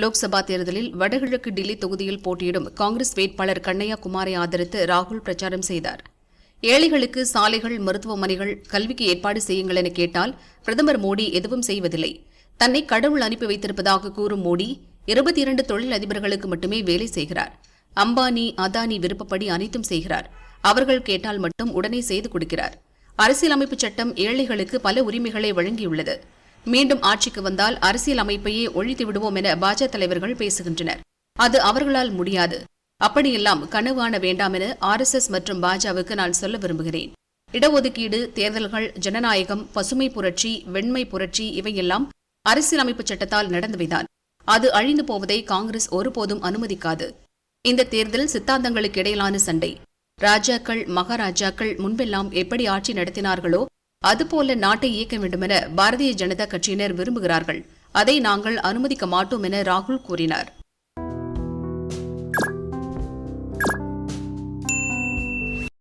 லோக்சபா தேர்தலில் வடகிழக்கு டில்லி தொகுதியில் போட்டியிடும் காங்கிரஸ் வேட்பாளர் கண்ணையா குமாரை ஆதரித்து ராகுல் பிரச்சாரம் செய்தார். ஏழைகளுக்கு சாலைகள் மருத்துவமனைகள் கல்விக்கு ஏற்பாடு செய்யுங்கள் என கேட்டால் பிரதமர் மோடி எதுவும் செய்வதில்லை. தன்னை கடவுள் அனுப்பி வைத்திருப்பதாக கூறும் மோடி இருபத்தி இரண்டு தொழில் அதிபர்களுக்கு மட்டுமே வேலை செய்கிறார். அம்பானி அதானி விருப்பப்படி அனைத்தும் செய்கிறார். அவர்கள் கேட்டால் மட்டும் உடனே செய்து கொடுக்கிறார். அரசியலமைப்பு சட்டம் ஏழைகளுக்கு பல உரிமைகளை வழங்கியுள்ளது. மீண்டும் ஆட்சிக்கு வந்தால் அரசியல் அமைப்பையே ஒழித்து விடுவோம் என பாஜக தலைவர்கள் பேசுகின்றனர். அது அவர்களால் முடியாது. அப்படியெல்லாம் கனவான வேண்டாம் என ஆர்எஸ்எஸ் மற்றும் பாஜகவுக்கு நான் சொல்ல விரும்புகிறேன். இடஒதுக்கீடு தேர்தல்கள் ஜனநாயகம் பசுமை புரட்சி வெண்மை புரட்சி இவையெல்லாம் அரசியலமைப்பு சட்டத்தால் நடந்தவைதான். அது அழிந்து போவதை காங்கிரஸ் ஒருபோதும் அனுமதிக்காது. இந்த தேர்தல் சித்தாந்தங்களுக்கு இடையிலான சண்டை. ராஜாக்கள் மகாராஜாக்கள் முன்பெல்லாம் எப்படி ஆட்சி நடத்தினார்களோ அதுபோல நாட்டை இயக்க வேண்டுமென பாரதிய ஜனதா கட்சியினர் விரும்புகிறார்கள். அதை நாங்கள் அனுமதிக்க மாட்டோம் என ராகுல் கூறினார்.